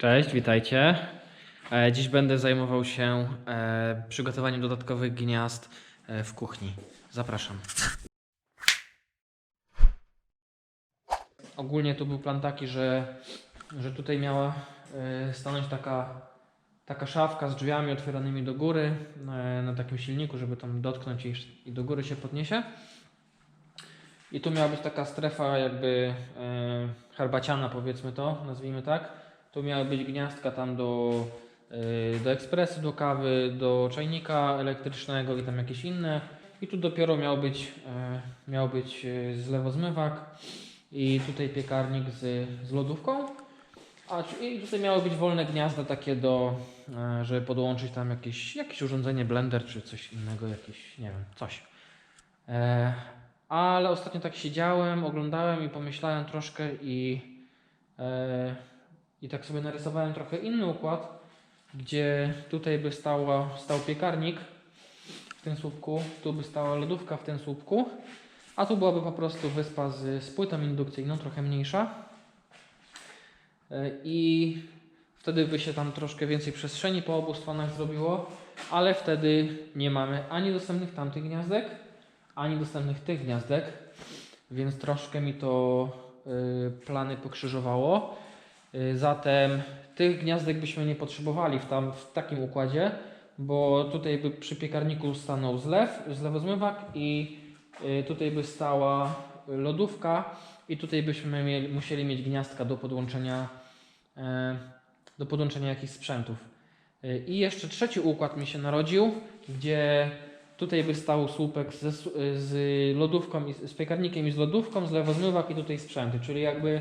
Cześć, witajcie. E, Dziś będę zajmował się e, przygotowaniem dodatkowych gniazd e, w kuchni. Zapraszam. Ogólnie tu był plan taki, że, że tutaj miała stanąć taka, taka szafka z drzwiami otwieranymi do góry na takim silniku, żeby tam dotknąć i, i do góry się podniesie. I tu miała być taka strefa jakby herbaciana powiedzmy to, nazwijmy tak. Tu miały być gniazdka tam do, y, do ekspresu, do kawy, do czajnika elektrycznego i tam jakieś inne. I tu dopiero miał być, y, miał być y, zlewozmywak i tutaj piekarnik z, z lodówką. A i tutaj miały być wolne gniazda takie do, żeby podłączyć tam jakieś, jakieś urządzenie, blender czy coś innego, jakieś, nie wiem, coś. E, ale ostatnio tak siedziałem, oglądałem i pomyślałem troszkę i e, i tak sobie narysowałem trochę inny układ, gdzie tutaj by stała, stał piekarnik w tym słupku, tu by stała lodówka w tym słupku, a tu byłaby po prostu wyspa z, z płytą indukcyjną, trochę mniejsza. E, I wtedy by się tam troszkę więcej przestrzeni po obu stronach zrobiło, ale wtedy nie mamy ani dostępnych tamtych gniazdek, ani dostępnych tych gniazdek, więc troszkę mi to y, plany pokrzyżowało. Y, Zatem tych gniazdek byśmy nie potrzebowali w, tam, w takim układzie, bo tutaj by przy piekarniku stanął zlew, zlewozmywak i y, tutaj by stała lodówka i tutaj byśmy mieli, musieli mieć gniazdka do podłączenia, e, do podłączenia jakichś sprzętów. Y, I jeszcze trzeci układ mi się narodził, gdzie tutaj by stał słupek z lodówką, z piekarnikiem i z lodówką, zlewozmywak i tutaj sprzęty, czyli jakby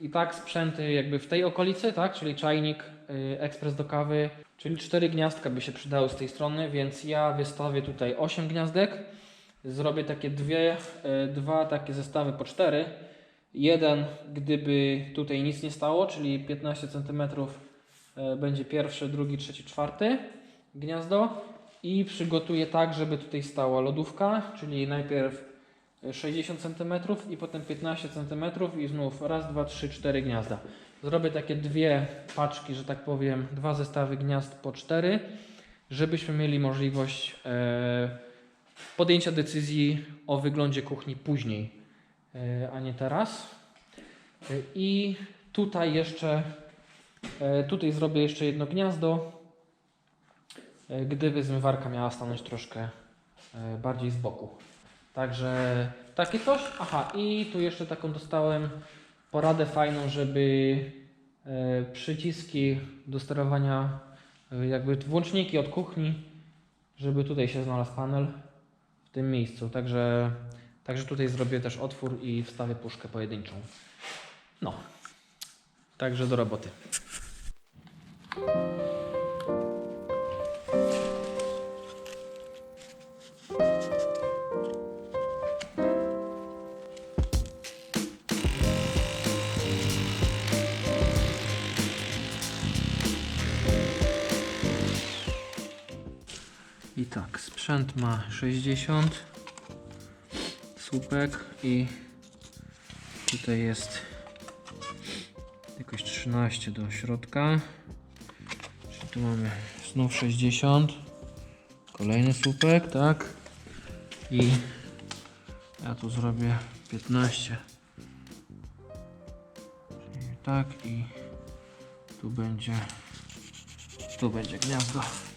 i tak sprzęty jakby w tej okolicy, tak? Czyli czajnik, y, ekspres do kawy, czyli cztery gniazdka by się przydały z tej strony, więc ja wystawię tutaj 8 gniazdek. Zrobię takie dwie, y, dwa takie zestawy po cztery. Jeden, gdyby tutaj nic nie stało, czyli 15 cm y, będzie pierwszy, drugi, trzeci, czwarty gniazdo i przygotuję tak, żeby tutaj stała lodówka, czyli najpierw 60 cm i potem 15 cm i znów raz, dwa, trzy, cztery gniazda. Zrobię takie dwie paczki, że tak powiem, dwa zestawy gniazd po cztery, żebyśmy mieli możliwość e, podjęcia decyzji o wyglądzie kuchni później, e, a nie teraz. E, I tutaj jeszcze, tutaj zrobię jeszcze jedno gniazdo, gdyby zmywarka miała stanąć troszkę bardziej z boku. Także takie coś. Aha, i tu jeszcze taką dostałem poradę fajną, żeby e, przyciski do sterowania, e, jakby włączniki od kuchni, żeby tutaj się znalazł panel w tym miejscu. Także, także tutaj zrobię też otwór i wstawię puszkę pojedynczą. No, także do roboty. Sprzęt ma 60 słupek i tutaj jest jakoś 13 do środka. Czyli tu mamy znów 60. Kolejny słupek, tak? I ja tu zrobię 15. Czyli tak i tu będzie tu będzie gniazdo.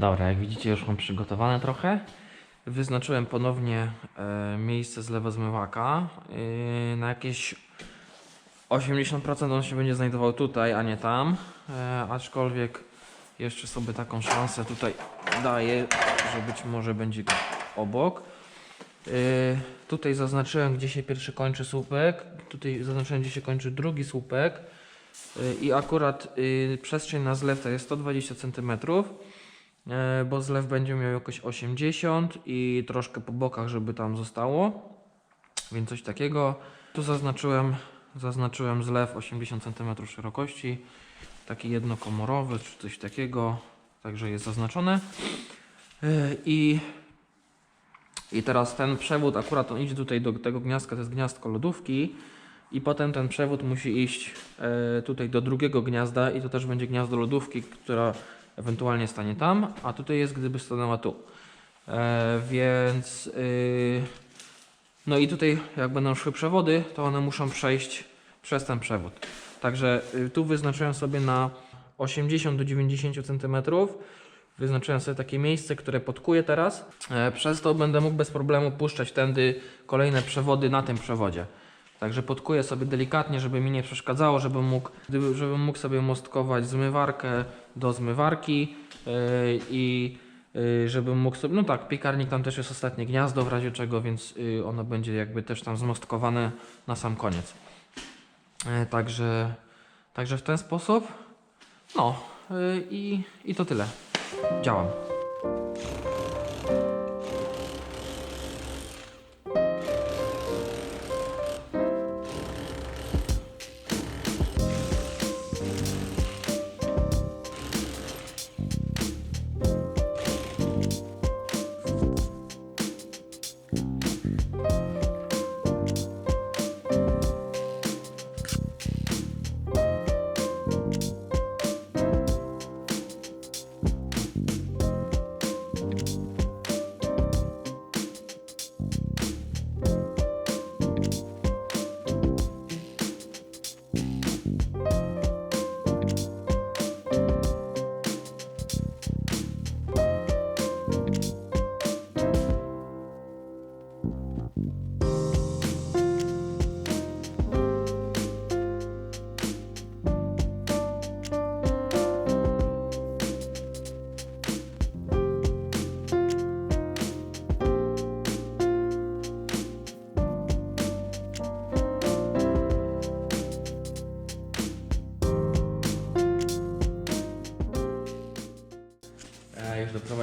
Dobra, jak widzicie już mam przygotowane trochę. Wyznaczyłem ponownie e, miejsce zlewu zmywaka. E, na jakieś 80% on się będzie znajdował tutaj, a nie tam. E, aczkolwiek jeszcze sobie taką szansę tutaj daję, że być może będzie obok. Tutaj zaznaczyłem, gdzie się pierwszy kończy słupek. Tutaj zaznaczyłem, gdzie się kończy drugi słupek. I akurat y, przestrzeń na zlew to jest 120 cm, bo zlew będzie miał jakoś 80 i troszkę po bokach, żeby tam zostało. Więc coś takiego. Tu zaznaczyłem, zaznaczyłem zlew 80 cm szerokości, taki jednokomorowy czy coś takiego, także jest zaznaczone. E, I, I teraz ten przewód, akurat on idzie tutaj do tego gniazdka, to jest gniazdko lodówki. I potem ten przewód musi iść e, tutaj do drugiego gniazda i to też będzie gniazdo lodówki, która ewentualnie stanie tam, a tutaj jest gdyby stanęła tu. E, więc y, no i tutaj jak będą szły przewody, to one muszą przejść przez ten przewód. Także y, tu wyznaczyłem sobie na 80 do 90 cm. Wyznaczyłem sobie takie miejsce, które podkuję teraz. E, przez to będę mógł bez problemu puszczać tędy kolejne przewody na tym przewodzie. Także podkuję sobie delikatnie, żeby mi nie przeszkadzało, żebym mógł, żebym mógł sobie mostkować zmywarkę do zmywarki yy, i yy, żebym mógł sobie, no tak, piekarnik tam też jest ostatnie gniazdo w razie czego, więc yy, ono będzie jakby też tam zmostkowane na sam koniec. Yy, także, także w ten sposób, no yy, i, i to tyle. Działam.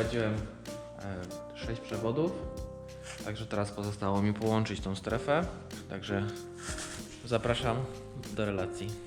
E, już doprowadziłem 6 przewodów, także teraz pozostało mi połączyć tą strefę. Także zapraszam do relacji.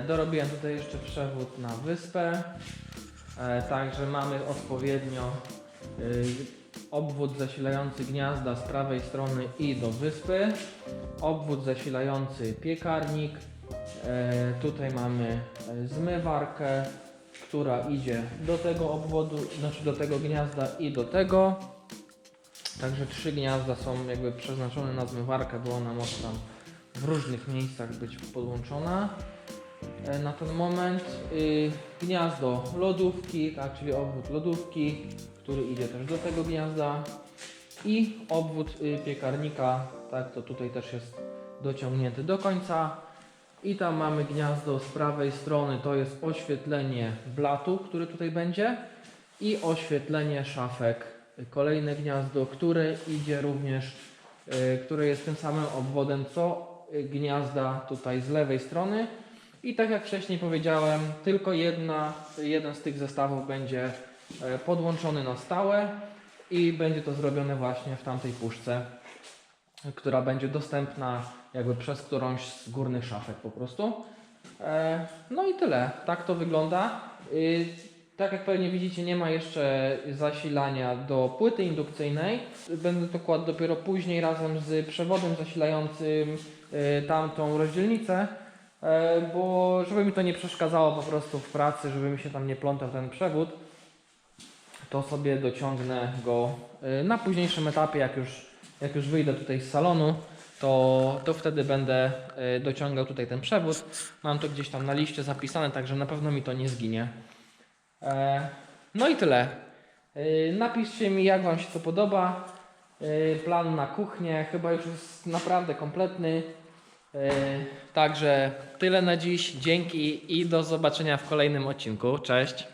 Dorobiłem tutaj jeszcze przewód na wyspę. E, Także mamy odpowiednio y, obwód zasilający gniazda z prawej strony i do wyspy. Obwód zasilający piekarnik. E, Tutaj mamy e, zmywarkę, która idzie do tego obwodu, znaczy do tego gniazda i do tego. Także trzy gniazda są jakby przeznaczone na zmywarkę, bo ona może tam w różnych miejscach być podłączona. E, Na ten moment y, gniazdo lodówki, tak, czyli obwód lodówki, który idzie też do tego gniazda i obwód y, piekarnika, tak, to tutaj też jest dociągnięty do końca. I tam mamy gniazdo z prawej strony, to jest oświetlenie blatu, który tutaj będzie i oświetlenie szafek. Kolejne gniazdo, które idzie również, y, które jest tym samym obwodem co gniazda tutaj z lewej strony. I tak jak wcześniej powiedziałem, tylko jedna, jeden z tych zestawów będzie e, podłączony na stałe i będzie to zrobione właśnie w tamtej puszce, która będzie dostępna jakby przez którąś z górnych szafek po prostu. E, No i tyle. Tak to wygląda. Y, Tak jak pewnie widzicie, nie ma jeszcze zasilania do płyty indukcyjnej. Będę to kładł dopiero później razem z przewodem zasilającym tamtą rozdzielnicę, e, bo żeby mi to nie przeszkadzało po prostu w pracy, żeby mi się tam nie plątał ten przewód, to sobie dociągnę go y, na późniejszym etapie, jak już, jak już wyjdę tutaj z salonu, to, to wtedy będę y, dociągał tutaj ten przewód. Mam to gdzieś tam na liście zapisane, także na pewno mi to nie zginie. E, No i tyle. Napiszcie mi, jak Wam się to podoba. Plan na kuchnię chyba już jest naprawdę kompletny. Y, Także tyle na dziś. Dzięki i do zobaczenia w kolejnym odcinku. Cześć.